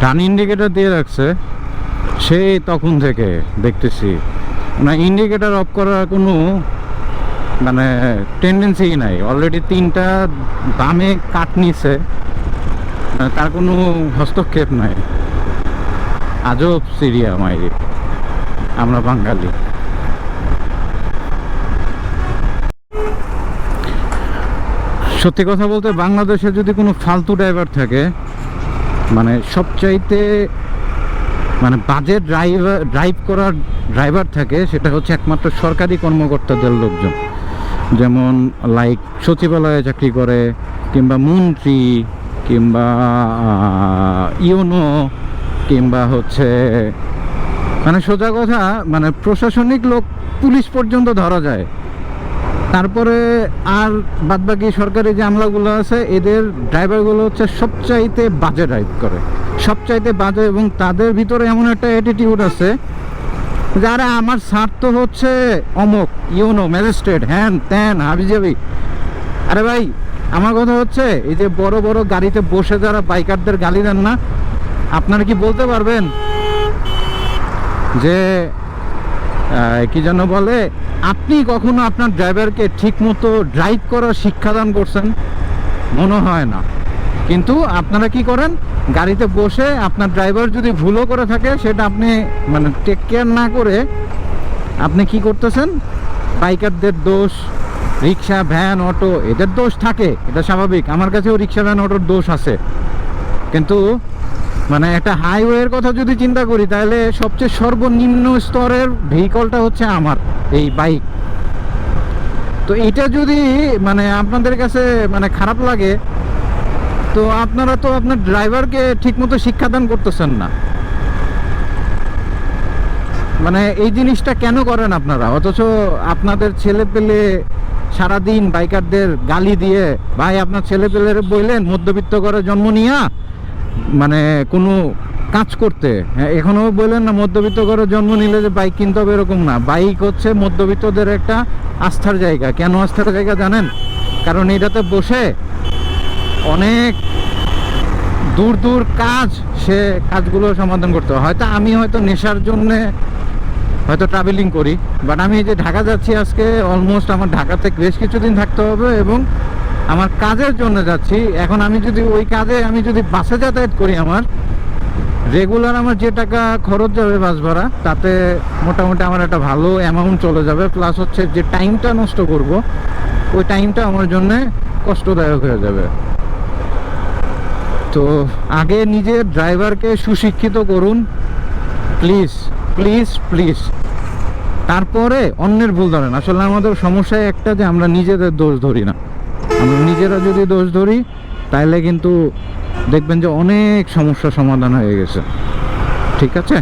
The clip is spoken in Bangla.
টান ইন্ডিকেটার দিয়ে রাখছে, সেই তখন থেকে দেখতেছি। না ইন্ডিকেটার অফ করার কোনো মানে টেন্ডেন্সি নাই। অলরেডি তিনটা দামে কাট নিছে মানে তার কোনো হস্তক্ষেপ নাই। আজব সিরিয়া মাইরি, আমরা বাঙালি। সত্যি কথা বলতে, বাংলাদেশে যদি কোনো ফালতু ড্রাইভার থাকে মানে সবচাইতে মানে বাজে ড্রাইভার ড্রাইভ করার ড্রাইভার থাকে সেটা হচ্ছে একমাত্র সরকারি কর্মকর্তাদের লোকজন। যেমন লাইক সচিবালয়ে চাকরি করে, কিংবা মন্ত্রী, কিংবা ইউনো, কিংবা হচ্ছে মানে সোজা কথা মানে প্রশাসনিক লোক পুলিশ পর্যন্ত ধরা যায়। তারপরে আর বাদবাকি সরকারি যে আমলাগুলো আছে, এদের ড্রাইভারগুলো হচ্ছে সবচাইতে বাজে ড্রাইভ করে। সবচাইতে বাজে এবং তাদের ভিতরে এমন একটা অ্যাটিটিউড আছে যারা আমার স্বার্থ হচ্ছে অমক, ইউনো, ম্যাজিস্ট্রেট, হ্যান ত্যান, হাবিজাবি। আরে ভাই, আমার কথা হচ্ছে, এই যে বড় বড় গাড়িতে বসে যারা বাইকারদের গালি দেন না, আপনারা কি বলতে পারবেন যে কি যেন বলে, আপনি কখনো আপনার ড্রাইভারকে ঠিকমতো ড্রাইভ করার শিক্ষাদান করছেন? মনে হয় না। কিন্তু আপনারা কি করেন? গাড়িতে বসে আপনার ড্রাইভার যদি ভুলও করে থাকে, সেটা আপনি মানে টেক কেয়ার না করে আপনি কি করতেছেন? বাইকারদের দোষ, রিক্সা, ভ্যান, অটো, এদের দোষ থাকে, এটা স্বাভাবিক। আমার কাছেও রিক্সা, ভ্যান, অটোর দোষ আছে। কিন্তু মানে একটা হাইওয়ের কথা যদি চিন্তা করি, তাহলে সবচেয়ে সর্বনিম্ন স্তরের ভেহিকলটা হচ্ছে আমার, এই বাইক তো এটা যদি মানে আপনাদের কাছে মানে খারাপ লাগে, তো আপনারা তো আপনার ড্রাইভারকে ঠিকমতো শিক্ষাদান করতেছেন না। মানে এই জিনিসটা কেন করেন আপনারা? অথচ আপনাদের ছেলে পেলে সারাদিন বাইকারদের গালি দিয়ে, ভাই, আপনার ছেলে পেলের বললেন মধ্যবিত্ত করে জন্ম নিয়া মানে কোনো কাজ করতে। হ্যাঁ, এখনও বললেন না মধ্যবিত্ত করে জন্ম নিলে যে বাইক কিনতে হবে এরকম না। বাইক হচ্ছে মধ্যবিত্তদের একটা আস্থার জায়গা। কেন আস্থার জায়গা জানেন? কারণ এটাতে বসে অনেক দূর দূর কাজ সে কাজগুলো সমাধান করতে হয়। হয়তো আমি হয়তো নেশার জন্যে হয়তো ট্রাভেলিং করি বাট আমি যে ঢাকা যাচ্ছি আজকে অলমোস্ট আমার ঢাকাতে বেশ কিছুদিন থাকতে হবে এবং আমার কাজের জন্য যাচ্ছি। এখন আমি যদি ওই কাজে আমি যদি বাসে যাতায়াত করি আমার রেগুলার আমার যে টাকা খরচ যাবে বাস ভাড়া, তাতে মোটামুটি আমার একটা ভালো অ্যামাউন্ট চলে যাবে। প্লাস হচ্ছে যে টাইমটা নষ্ট করব, ওই টাইমটা আমার জন্য কষ্টদায়ক হয়ে যাবে। তো আগে নিজের ড্রাইভারকে সুশিক্ষিত করুন। প্লিজ প্লিজ প্লিজ তারপরে অন্যের ভুল ধরেন। আসলে আমাদের সমস্যা একটা যে আমরা নিজেদের দোষ ধরি না। আমরা নিজেরা যদি দোষ ধরি তাহলে কিন্তু দেখবেন যে অনেক সমস্যা সমাধান হয়ে গেছে। ঠিক আছে?